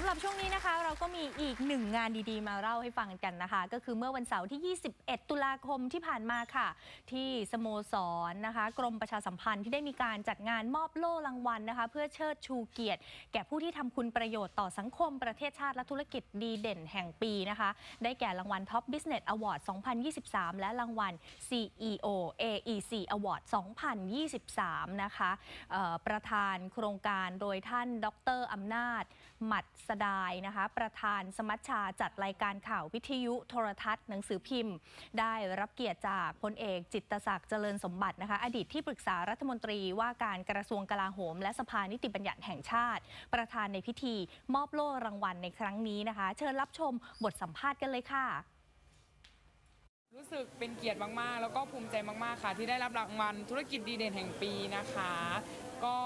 สำหรับช่วงนี้นะคะเราก็มีอีกหนึ่งงานดีๆ มาเล่าให้ฟังกันนะคะ ก็คือเมื่อวันเสาร์ที่ 21 ตุลาคมที่ผ่านมาค่ะ ที่สโมสรนะคะ กรมประชาสัมพันธ์ที่ได้มีการจัดงานมอบโล่รางวัลนะคะ เพื่อเชิดชูเกียรติ แก่ผู้ที่ทำคุณประโยชน์ต่อสังคมประเทศชาติและธุรกิจดีเด่นแห่งปีนะคะ ได้แก่รางวัล Top Business Award 2023 และรางวัล CEO AEC Award 2023 นะคะประธานโครงการโดยท่านดรอำนาจหมัดสดายนะคะ ประธานสมัชชาจัดรายการข่าววิทยุโทรทัศน์หนังสือพิมพ์ ได้รับเกียรติจากพลเอกจิตตศักดิ์เจริญสมบัตินะคะ อดีตที่ปรึกษารัฐมนตรีว่าการกระทรวงกลาโหม และสภานิติบัญญัติแห่งชาติ ประธานในพิธีมอบโล่รางวัลในครั้งนี้นะคะ เชิญรับชมบทสัมภาษณ์กันเลยค่ะรู้สึกเป็นเกียรติมาก ๆ แล้วก็ภูมิใจมาก ๆ ค่ะ ที่ได้รับรางวัลธุรกิจดีเด่นแห่งปีนะคะ ก็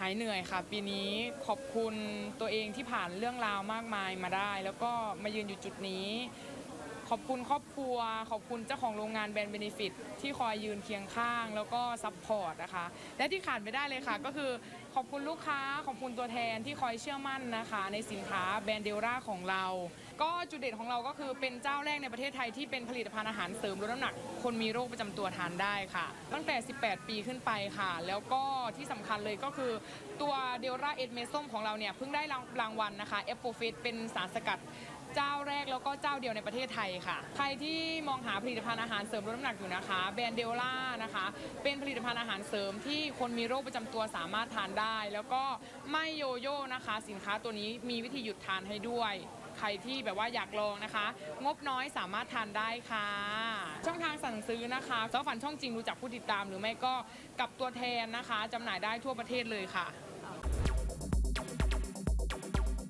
หายเหนื่อยค่ะ ปีนี้ขอบคุณตัวเองที่ผ่านเรื่องราวมากมายมาได้ แล้วก็มายืนอยู่จุดนี้ ขอบคุณครอบครัว ขอบคุณเจ้าของโรงงานแบรนด์เบนฟิตที่คอยยืนเคียงข้าง แล้วก็ซัพพอร์ตนะคะ และที่ขาดไม่ได้เลยค่ะ ก็คือขอบคุณลูกค้า ขอบคุณตัวแทนที่คอยเชื่อมั่นนะคะ ในสินค้าแบรนด์เดลล่าของเรา ก็จุดเด่นของเราก็คือเป็นเจ้าแรกในประเทศไทยที่เป็นผลิตภัณฑ์อาหารเสริมลดน้ำหนัก คนมีโรคประจำตัวทานได้ค่ะ ตั้งแต่ 18 ปีขึ้นไปค่ะ แล้วก็ที่สำคัญเลยก็คือตัวเดลล่าเอสเมส้มของเราเนี่ยเพิ่งได้รางวัลนะคะเอฟโฟฟิตเป็นสารสกัด เจ้าแรกแล้วก็เจ้าเดียวในประเทศไทยค่ะ ใครที่มองหาผลิตภัณฑ์อาหารเสริมลดน้ำหนักอยู่นะคะแบรนด์เดลล่านะคะ เป็นผลิตภัณฑ์อาหารเสริมที่คนมีโรคประจำตัวสามารถทานได้ แล้วก็ไม่โยโย่นะคะ สินค้าตัวนี้มีวิธีหยุดทานให้ด้วย ใครที่แบบว่าอยากลองนะคะ งบน้อยสามารถทานได้ค่ะ ช่องทางสั่งซื้อนะคะเจ้าฝันช่องจริงรู้จักผู้ติดตาม หรือไม่ก็กับตัวแทนนะคะจำหน่ายได้ทั่วประเทศเลยค่ะ